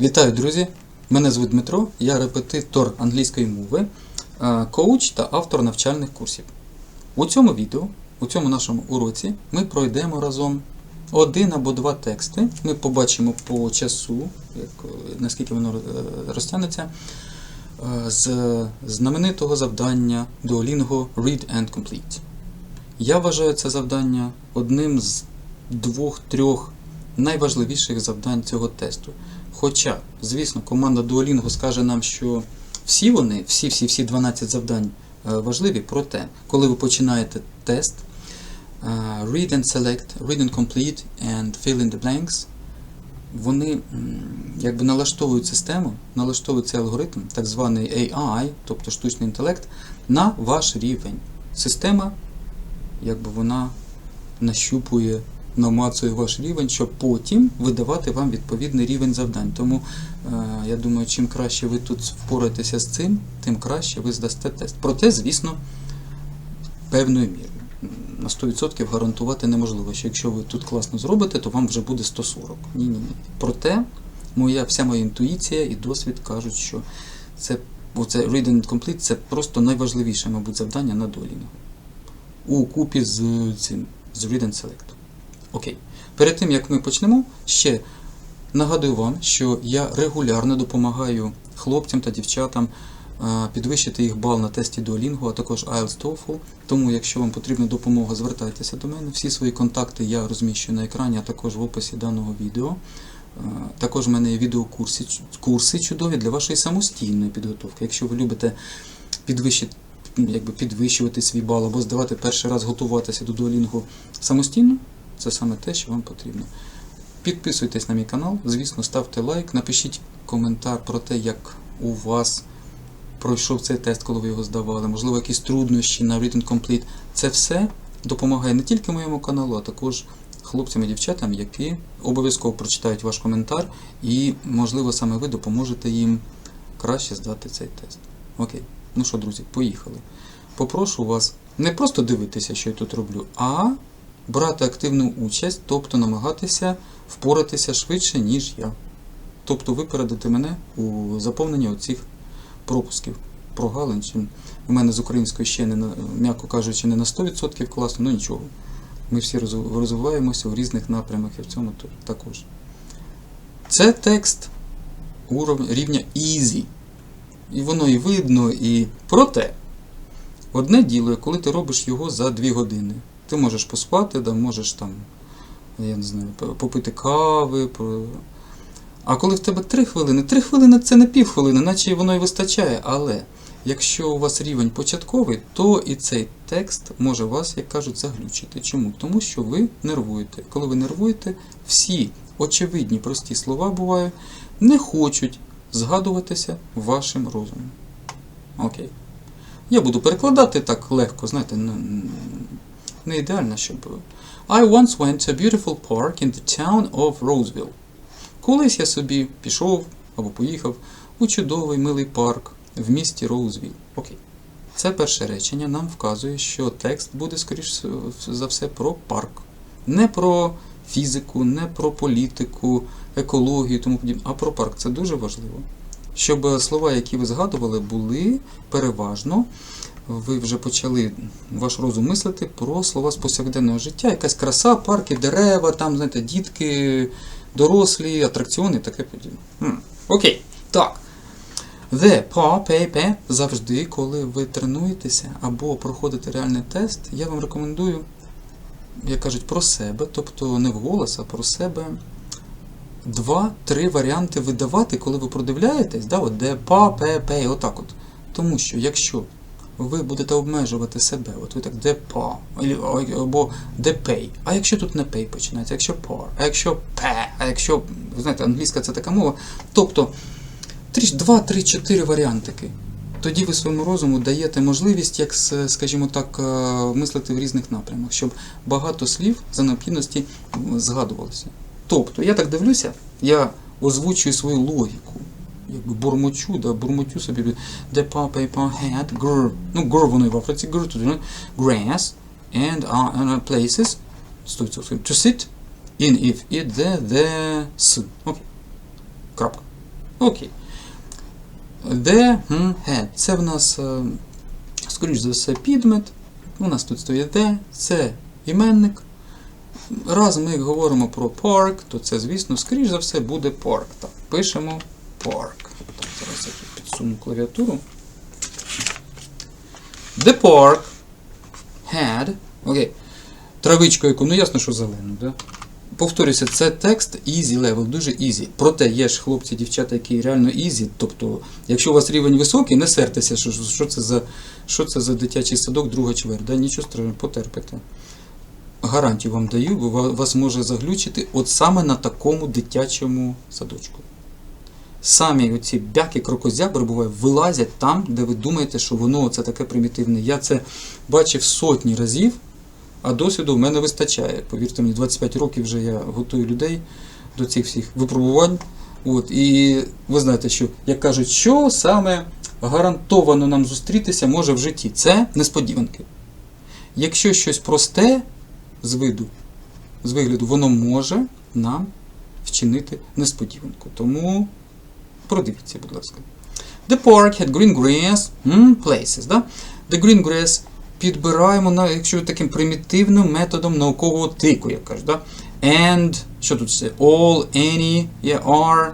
Вітаю, друзі! Мене звуть Дмитро, я репетитор англійської мови, е, коуч та автор навчальних курсів. У цьому відео, у цьому нашому уроці, ми пройдемо разом один або два тексти. Ми побачимо по часу, як, е, наскільки воно е, розтягнеться, з знаменитого завдання Duolingo Read and Complete. Я вважаю це завдання одним з двох-трьох найважливіших завдань цього тесту. Хоча, звісно, команда Duolingo скаже нам, що всі вони, всі-всі-всі 12 завдань е, важливі, проте, коли ви починаєте тест, е, read and select, read and complete and fill in the blanks, вони якби налаштовують систему, налаштовують цей алгоритм, так званий AI, тобто штучний інтелект, на ваш рівень. Система, якби вона нащупує, намацує ваш рівень, щоб потім видавати вам відповідний рівень завдань. Тому е, я думаю, чим краще ви тут впораєтеся з цим, тим краще ви здасте тест. Проте, звісно, певною мірою. На 100% гарантувати неможливо, що якщо ви тут класно зробите, то вам вже буде 140. Ні, ні, ні. Проте, моя, вся моя інтуїція і досвід кажуть, що це, оце Read and Complete це просто найважливіше, мабуть, завдання на Duolingo. У купі з цим, з Read and Select. Окей. Перед тим як ми почнемо, ще нагадую вам, що я регулярно допомагаю хлопцям та дівчатам е, підвищити їх бал на тесті Duolingo, а також IELTS TOEFL. Тому, якщо вам потрібна допомога, звертайтеся до мене. Всі свої контакти я розміщую на екрані, а також в описі даного відео. Е, Також в мене є відеокурси курси чудові для вашої самостійної підготовки. Якщо ви любите підвищити, якби підвищувати свій бал або здавати перший раз готуватися до Duolingo самостійно, це саме те, що вам потрібно. Підписуйтесь на мій канал, звісно, ставте лайк, напишіть коментар про те, як у вас пройшов цей тест, коли ви його здавали, можливо, якісь труднощі на and Complete. Це все допомагає не тільки моєму каналу, а також хлопцям і дівчатам, які обов'язково прочитають ваш коментар, і, можливо, саме ви допоможете їм краще здати цей тест. Окей. Ну що, друзі, поїхали. Попрошу вас не просто дивитися, що я тут роблю, а брати активну участь, тобто намагатися впоратися швидше, ніж я. Тобто випередити мене у заповненні оцих пропусків, прогалин. У мене з українською ще не м'яко кажучи, не на 100% класно, ну нічого. Ми всі розвиваємося у різних напрямах і в цьому також. Це текст рівня Easy. І воно і видно, і проте. Одне діло, коли ти робиш його за 2 години. Ти можеш поспати, да, можеш там, я не знаю, попити кави. А коли в тебе 3 хвилини, 3 хвилини це не півхвилини, наче воно і вистачає. Але якщо у вас рівень початковий, то і цей текст може вас, як кажуть, заглючити. Чому? Тому що ви нервуєте. Коли ви нервуєте, всі очевидні прості слова бувають, не хочуть згадуватися вашим розумом. Окей. Я буду перекладати так легко, знаєте, не, ідеально, щоб. I once went to a beautiful park in the town of Roseville. Колись я собі пішов або поїхав у чудовий милий парк в місті Роузвілл. Окей. Це перше речення нам вказує, що текст буде, скоріш за все, про парк. Не про фізику, не про політику, екологію тому подібне, а про парк. Це дуже важливо. Щоб слова, які ви згадували, були переважно. Ви вже почали ваш розум мислити про слова з повсякденного життя, якась краса, парки, дерева, там, знаєте, дітки, дорослі, атракціони, і таке подібне. Хм. Окей. Так. The pa, pay, pe, завжди, коли ви тренуєтеся або проходите реальний тест, я вам рекомендую, як кажуть, про себе, тобто не вголос, а про себе. Два-три варіанти видавати, коли ви продивляєтесь, да, от де па, пе, пе, отак от. Тому що якщо ви будете обмежувати себе, от ви так де па, або- де. А якщо тут не пей починається, якщо пар, а якщо пе, а якщо, знаєте, англійська це така мова. Тобто тріш, два, три, чотири варіантики. Тоді ви своєму розуму даєте можливість, як, скажімо так, е, мислити в різних напрямах, щоб багато слів за необхідності згадувалося. Тобто, я так дивлюся, я озвучую свою логіку. Якби бурмочу, да, бурмотю собі, де па had, гр, ну гр воно і в Африці, гр тут, grass, and uh, places, 100%, to sit, in, if, it, the, the, s. Окей. Крапка. Окей. The had. Це в нас, е, скоріш за все, підмет. У нас тут стоїть the, це іменник. Раз ми говоримо про park, то це, звісно, скоріш за все буде park. Так, пишемо park. Так, зараз я тут підсуну клавіатуру. The park had. Окей. Травичку яку, ну ясно, що зелену, да? Повторюся, це текст easy level, дуже easy. Проте є ж хлопці, дівчата, які реально easy. Тобто, якщо у вас рівень високий, не сертеся, що, що, це, за, що це за дитячий садок, друга чверть. Да? Нічого страшного, потерпите. Гарантію вам даю, бо вас може заглючити от саме на такому дитячому садочку. Самі оці бяки крокозябри буває вилазять там, де ви думаєте, що воно це таке примітивне. Я це бачив сотні разів, а досвіду в мене вистачає. Повірте мені, 25 років вже я готую людей до цих всіх випробувань. От, і ви знаєте, що, як кажуть, що саме гарантовано нам зустрітися може в житті. Це несподіванки. Якщо щось просте з виду, з вигляду, воно може нам вчинити несподіванку. Тому продивіться, будь ласка. The park had green grass hmm, places. Да? The green grass підбираємо, якщо таким примітивним методом наукового тику, як кажуть. Да? And, що тут все? All, any, yeah, are.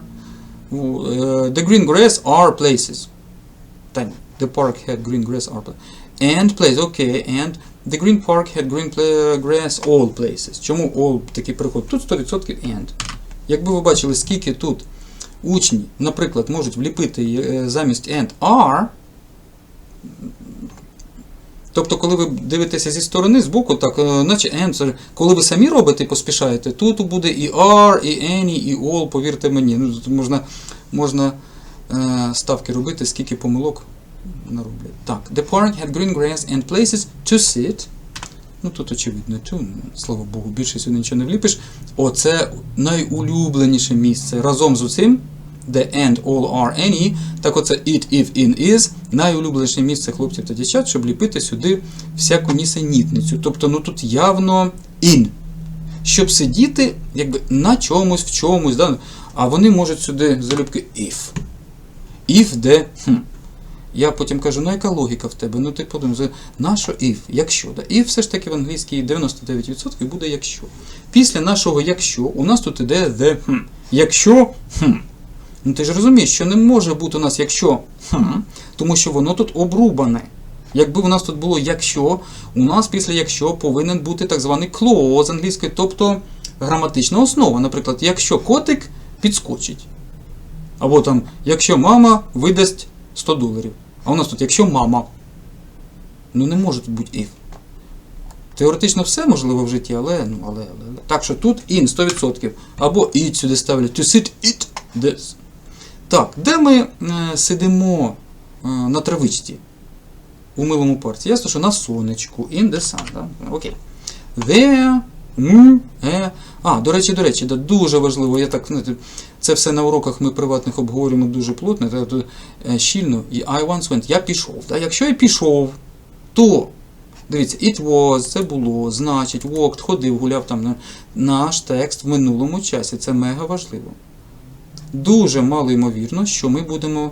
Uh, the green grass are places. Та, the park had green grass are places. And place, okay, and the green park had green grass all places. Чому all такий переход? Тут 100% and. Якби ви бачили, скільки тут учні, наприклад, можуть вліпити е, замість and are. Тобто, коли ви дивитеся зі сторони, з боку, так, е, наче and, коли ви самі робите і поспішаєте, тут буде і are, і any, і all, повірте мені. Ну, тут можна, можна е, ставки робити, скільки помилок нароблять. Так, the park had green grass and places to sit. Ну тут очевидно, ну, слава Богу, більше сюди нічого не вліпиш. Оце найулюбленіше місце. Разом з усім, the and, all, are, any, так оце it, if, in, is, найулюбленіше місце хлопців та дівчат, щоб ліпити сюди всяку нісенітницю. Тобто, ну тут явно in. Щоб сидіти якби на чомусь, в чомусь, да? а вони можуть сюди залюбки if. If, де. Хм. Я потім кажу, ну яка логіка в тебе? Ну ти подумай, за- нащо if? Якщо? Да? If все ж таки в англійській 99% буде якщо. Після нашого якщо у нас тут іде the хм. Якщо хм. Ну ти ж розумієш, що не може бути у нас якщо хм, тому що воно тут обрубане. Якби у нас тут було якщо, у нас після якщо повинен бути так званий clause з англійської, тобто граматична основа. Наприклад, якщо котик підскочить. Або там, якщо мама видасть 100 доларів. А у нас тут, якщо мама. Ну не може тут бути if. Теоретично все можливо в житті, але, ну, але, але. Так що тут in 100%. Або it сюди ставлять. To sit it this. Так, де ми е, сидимо е, на травичці у милому парці? Ясно, що на сонечку. In the sun. Да? Окей. There. м, е. А, до речі, до речі, да, дуже важливо. Я так, знаєте, це все на уроках ми приватних обговорюємо дуже плотно, е, щільно. І I once went, я пішов. Да? Якщо я пішов, то дивіться, it was, це було, значить, walked, ходив, гуляв там. Наш текст в минулому часі. Це мега важливо. Дуже мало ймовірно, що ми будемо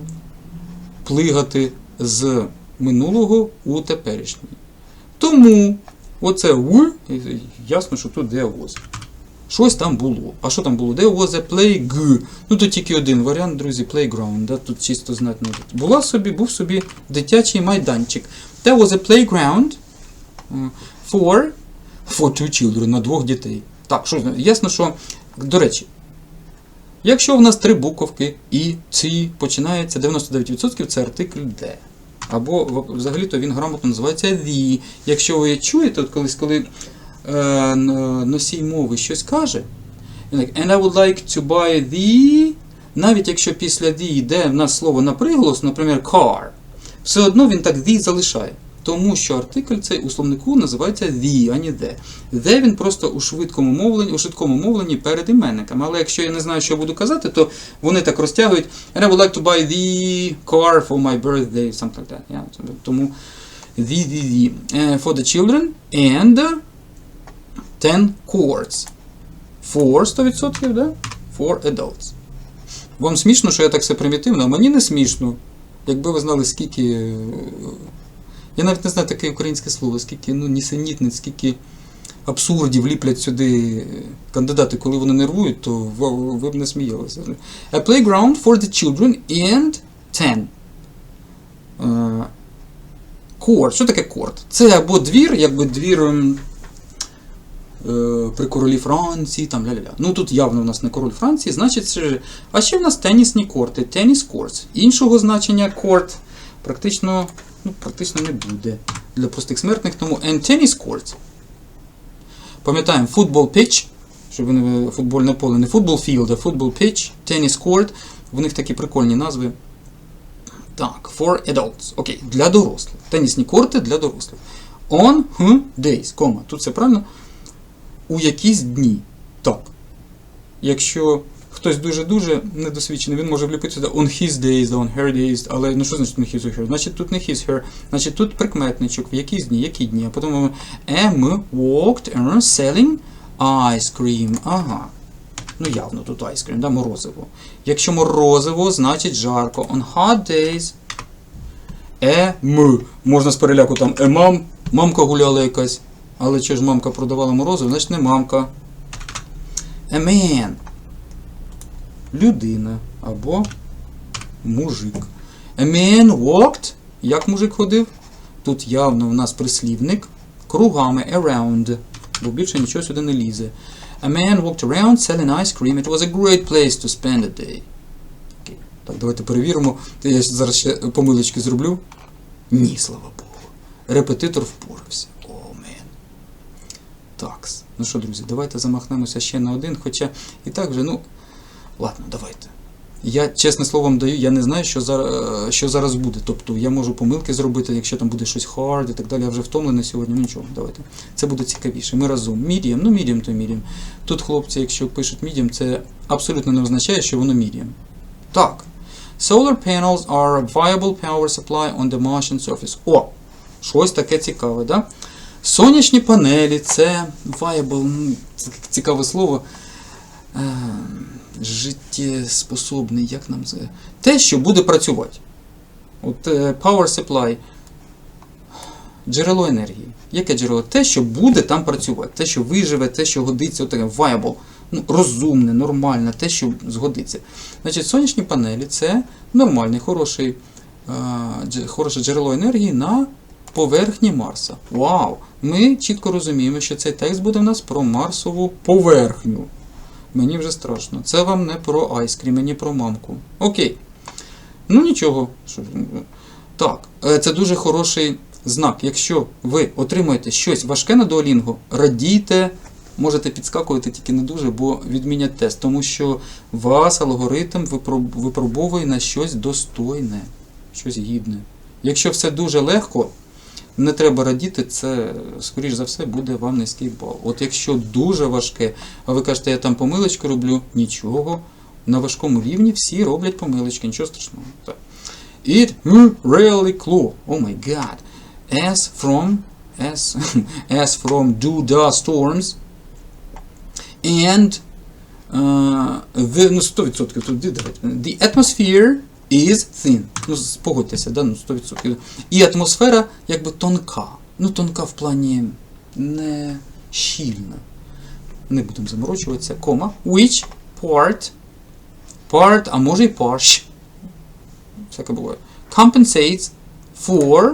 плигати з минулого у теперішній. Тому оце в, ясно, що тут де was. Щось там було. А що там було? There was a playg. Ну тут тільки один варіант, друзі, playground. Да? Тут чисто знати не буде. Була собі, був собі дитячий майданчик. There was a playground е, for, for two children, на двох дітей. Так, що ясно, що, до речі, якщо в нас три буковки і ці починається 99% це артикль де. Або взагалі-то він грамотно називається the. Якщо ви чуєте, от колись, коли носій мови щось каже, and I would like to buy the, навіть якщо після the йде в нас слово на приголос, наприклад, car, все одно він так the залишає. Тому що артикль цей у словнику називається the, а не the. The він просто у швидкому мовленні, у швидкому мовленні перед іменниками. Але якщо я не знаю, що буду казати, то вони так розтягують. And I would like to buy the car for my birthday, something like that. Yeah. Тому the, the, the. Uh, for the children and 10 courts. For 100%, да? For adults. Вам смішно, що я так все примітивно, мені не смішно. Якби ви знали, скільки. е, Я навіть не знаю таке українське слово, скільки ну, нісенітниць, скільки абсурдів ліплять сюди кандидати, коли вони нервують, то ви, б не сміялися. A playground for the children and 10. Е, Корт. Що таке корт? Це або двір, якби двір е, при королі Франції, там ля-ля-ля. Ну тут явно в нас не король Франції, значить це. А ще в нас тенісні корти, теніс кортс. Іншого значення корт практично, ну, практично не буде для простих смертних, тому and tennis court. Пам'ятаємо, футбол pitch, щоб не футбольне поле, не футбол філд, а футбол pitch, теніс court. В них такі прикольні назви. Так, for adults. Окей, для дорослих. Тенісні корти для дорослих. On days, кома. Тут все правильно. У якісь дні. Так. Якщо хтось дуже-дуже недосвідчений, він може вліпити сюди on his days, on her days, але ну що значить on his or her? Значить тут не his, her, значить тут прикметничок, в якісь дні, які дні. А потім ми M walked around selling ice cream. Ага. Ну явно тут ice cream, да, морозиво. Якщо морозиво, значить жарко. On hot days. Е, м. Можна з переляку там е, мам, мамка гуляла якась. Але чи ж мамка продавала морозиво, значить не мамка. A. Людина або мужик. A man walked. Як мужик ходив? Тут явно в нас прислівник. Кругами around. Бо більше нічого сюди не лізе. A man walked around selling ice cream. It was a great place to spend a day. Окей. Так, давайте перевіримо. Я зараз ще помилочки зроблю. Ні, слава Богу. Репетитор впорався. О, мен. Так. Ну що, друзі, давайте замахнемося ще на один, хоча і так вже, ну. Ладно, давайте. Я, чесне словом даю, я не знаю, що зараз, що зараз буде. Тобто я можу помилки зробити, якщо там буде щось hard і так далі. Я вже втомлений сьогодні. Ну нічого, давайте. Це буде цікавіше. Ми разом. Medium, ну medium то medium. Тут хлопці, якщо пишуть medium, це абсолютно не означає, що воно medium. Так. Solar panels are a viable power supply on the Martian surface. О! Щось таке цікаве, да? Сонячні панелі це viable, ну, цікаве слово. Е, життєспособний, як нам це? Те, що буде працювати. От е, power supply. Джерело енергії. Яке джерело? Те, що буде там працювати, те, що виживе, те, що годиться, от таке viable, ну, розумне, нормальне, те, що згодиться. Значить, сонячні панелі це нормальний, хороший, е, хороше джерело енергії на поверхні Марса. Вау! Ми чітко розуміємо, що цей текст буде в нас про Марсову поверхню. Мені вже страшно. Це вам не про айскрім, мені про мамку. Окей. Ну нічого. Так, е, це дуже хороший знак. Якщо ви отримуєте щось важке на Duolingo, радійте, можете підскакувати тільки не дуже, бо відмінять тест, тому що вас алгоритм випробовує на щось достойне, щось гідне. Якщо все дуже легко, не треба радіти, це, скоріш за все, буде вам низький бал. От якщо дуже важке, а ви кажете, я там помилочки роблю, нічого. На важкому рівні всі роблять помилочки, нічого страшного. It really cool. Oh my god. As from as, as from do the storms and uh, the, ну, 100% тут. The atmosphere is thin. Ну, з- погодьтеся, да? ну, 100%. І атмосфера якби тонка. Ну, тонка в плані не щільна. Не будемо заморочуватися. Кома. Which part, part, а може і part, всяке буває, compensates for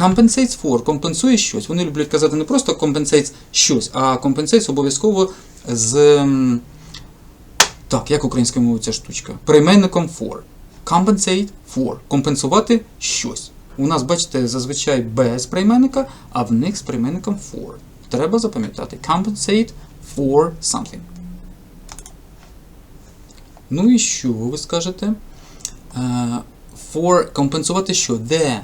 compensates for, компенсує щось. Вони люблять казати не просто compensates щось, а compensates обов'язково з. Так, як українською мовою ця штучка? Прийменником for. Compensate for. Компенсувати щось. У нас, бачите, зазвичай без прийменника, а в них з прийменником for. Треба запам'ятати. Compensate for something. Ну і що ви скажете? Е, for компенсувати що? The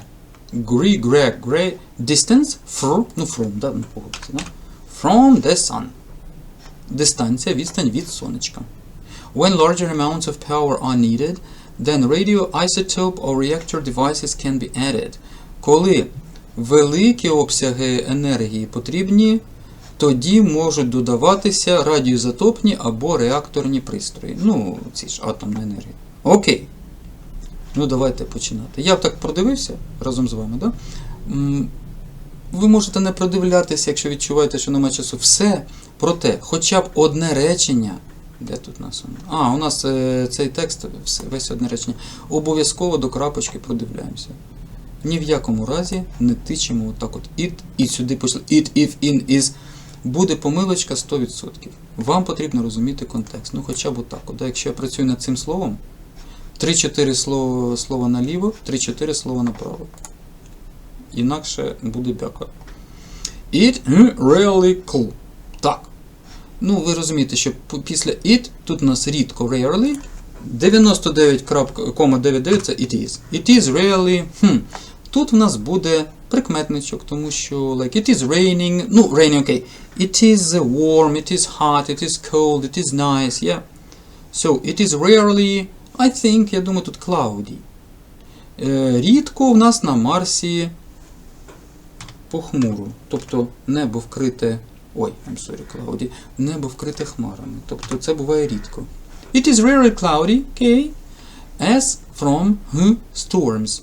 Grey, Greg, Grey distance from, ну from, да, погодиться, да? From the sun. Дистанція, відстань від сонечка. When larger amounts of power are needed, then radioisotope or reactor devices can be added. Коли великі обсяги енергії потрібні, тоді можуть додаватися радіоізотопні або реакторні пристрої. Ну, ці ж атомна енергія. Окей. Ну, давайте починати. Я б так продивився разом з вами, да? Ви можете не продивлятися, якщо відчуваєте, що немає часу. Все. Проте, хоча б одне речення. Де тут нас? А, у нас е, цей текст, весь одне речення. Обов'язково до крапочки продивляємося. Ні в якому разі не тичемо отак от it, і сюди пішли it, if, in, is. Буде помилочка 100%. Вам потрібно розуміти контекст. Ну хоча б отак. От, якщо я працюю над цим словом, 3-4 слова, слова наліво, 3-4 слова направо. Інакше буде бяка. It really cool. Так. Ну, ви розумієте, що після it тут у нас рідко rarely. 99,99 це it is. It is really. Хм. Тут в нас буде прикметничок, тому що like it is raining. Ну, raining, окей. It is warm, it is hot, it is cold, it is nice, yeah. So, it is rarely, I think, я думаю, тут cloudy. Е, рідко в нас на Марсі похмуро. Тобто небо вкрите. Ой, I'm sorry, cloudy. Небо вкрите хмарами. Тобто це буває рідко. It is rarely cloudy, okay, as from huh, storms.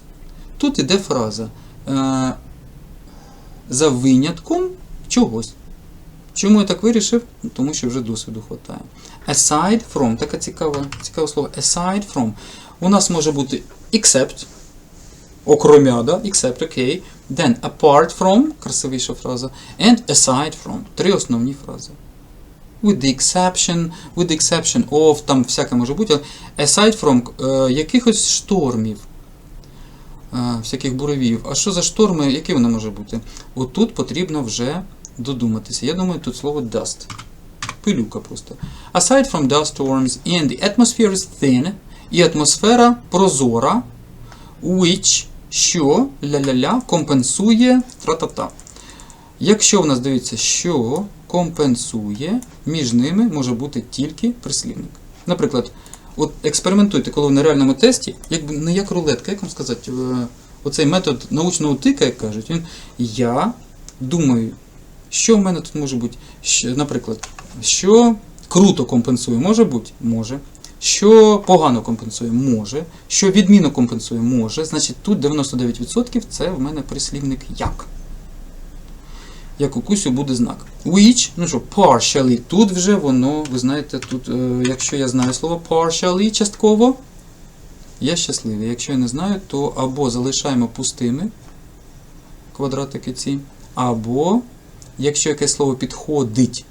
Тут іде фраза. Е, за винятком чогось. Чому я так вирішив? Ну, Тому що вже досвіду хватає. Aside from, таке цікаве, цікаве слово. Aside from. У нас може бути except, окромя, да? except, окей. Then apart from, красивіша фраза. And aside from. Три основні фрази. With the exception, with the exception of, там всяке може бути. Aside from е, якихось штормів. Е, всяких буревіїв. А що за шторми, які вони може бути? Отут потрібно вже додуматися. Я думаю, тут слово dust. Пилюка просто. Aside from dust storms and the atmosphere is thin, і атмосфера прозора, which, що, ля-ля-ля, компенсує тра-та-та. Якщо в нас дивіться, що компенсує, між ними може бути тільки прислівник. Наприклад, от експериментуйте, коли ви на реальному тесті, якби не як рулетка, як вам сказати, е, оцей метод научного тика, як кажуть, він я думаю, що в мене тут може бути, наприклад, що круто компенсує, може бути? Може. Що погано компенсує, може. Що відмінно компенсує, може. Значить, тут 99% це в мене прислівник як. Як у кусю буде знак. Which, ну що, partially, тут вже воно, ви знаєте, тут, е, якщо я знаю слово partially частково, я щасливий. Якщо я не знаю, то або залишаємо пустими квадратики ці, або, якщо якесь слово підходить,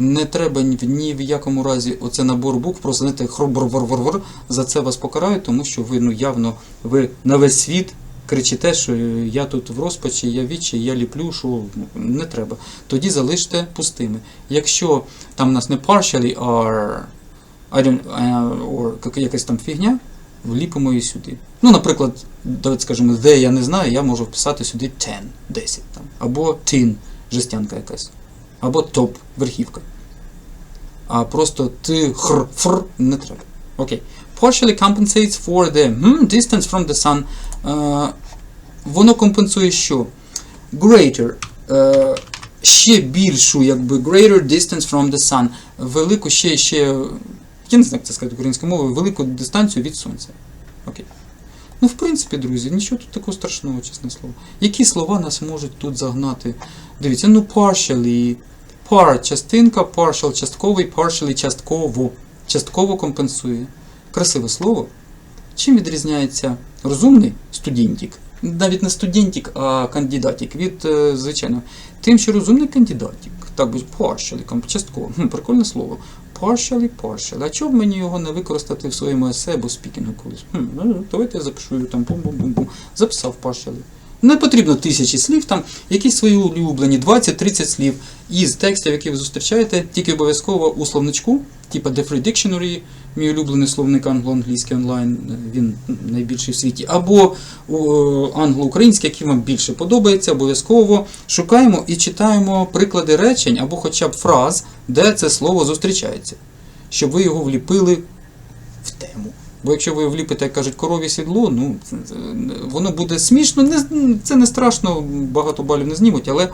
не треба ні в, якому разі оце набор букв, просто знаєте, хробр-вор-вор-вор, за це вас покарають, тому що ви ну, явно ви на весь світ кричите, що я тут в розпачі, я вічі, я ліплю, що не треба. Тоді залиште пустими. Якщо там у нас не partially are, I don't, uh, or якась там фігня, вліпимо її сюди. Ну, наприклад, давайте скажемо, де я не знаю, я можу вписати сюди 10, 10 там, або tin, жестянка якась, або топ, верхівка. А просто ти хр, фр не треба. Окей. Partially compensates for the hmm, distance from the sun. Е, воно компенсує що? Greater. Е, ще більшу, якби greater distance from the sun. Велику ще, ще, я не знаю, як це сказати українською мовою, велику дистанцію від сонця. Окей. Ну, в принципі, друзі, нічого тут такого страшного, чесне слово. Які слова нас можуть тут загнати? Дивіться, ну partially, part частинка, partial частковий, partially частково. Частково компенсує. Красиве слово. Чим відрізняється розумний студентик, навіть не студентик, а кандидатик від е, звичайно, тим, що розумний кандидатик, так би partially, частково. Хм, прикольне слово. Partially, partially. А чого б мені його не використати в своєму есе або спікінгу колись? Хм, ну, давайте я запишу його там бум-бум-бум-бум. Записав partially. Не потрібно тисячі слів, там якісь свої улюблені 20-30 слів із текстів, які ви зустрічаєте, тільки обов'язково у словничку, типу The Free Dictionary, мій улюблений словник англо-англійський онлайн, він найбільший в світі, або англо-український, який вам більше подобається, обов'язково шукаємо і читаємо приклади речень або хоча б фраз, де це слово зустрічається, щоб ви його вліпили в тему. Бо якщо ви вліпите, як кажуть, корові сідло, ну воно буде смішно, не, це не страшно, багато балів не знімуть, але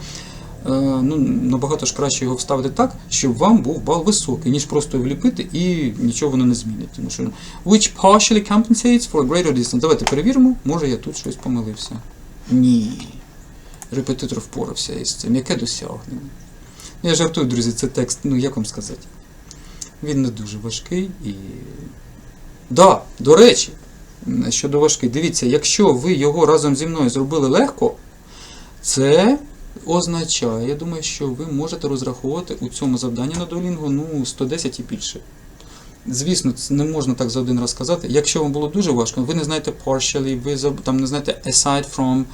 ну, набагато ж краще його вставити так, щоб вам був бал високий, ніж просто вліпити і нічого воно не змінить. Тому що which partially compensates for a greater distance. Давайте перевіримо, може я тут щось помилився. Ні. Репетитор впорався із цим. Яке досягнення? Я жартую, друзі, це текст, ну як вам сказати. Він не дуже важкий і. Да, до речі, щодо важкий, дивіться, якщо ви його разом зі мною зробили легко, це означає, я думаю, що ви можете розраховувати у цьому завданні на Duolingo ну, 110 і більше. Звісно, це не можна так за один раз сказати. Якщо вам було дуже важко, ви не знаєте partially, ви там не знаєте aside from,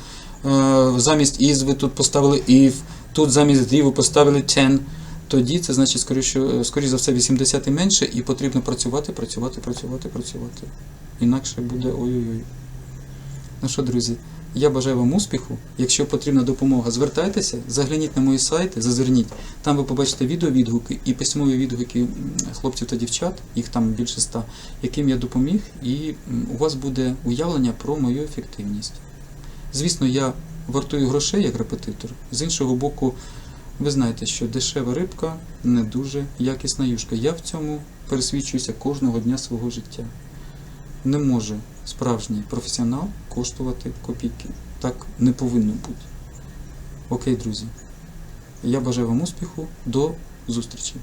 е, замість is ви тут поставили if, тут замість the ви поставили 10, тоді це значить, скоріше, скоріше за все, 80 і менше, і потрібно працювати, працювати, працювати, працювати. Інакше буде ой-ой-ой. Ну що, друзі, я бажаю вам успіху. Якщо потрібна допомога, звертайтеся, загляніть на мої сайти, зазирніть. Там ви побачите відеовідгуки і письмові відгуки хлопців та дівчат, їх там більше ста, яким я допоміг, і у вас буде уявлення про мою ефективність. Звісно, я вартую грошей як репетитор. З іншого боку, ви знаєте, що дешева рибка не дуже якісна юшка. Я в цьому пересвідчуюся кожного дня свого життя. Не може справжній професіонал коштувати копійки. Так не повинно бути. Окей, друзі. Я бажаю вам успіху. До зустрічі!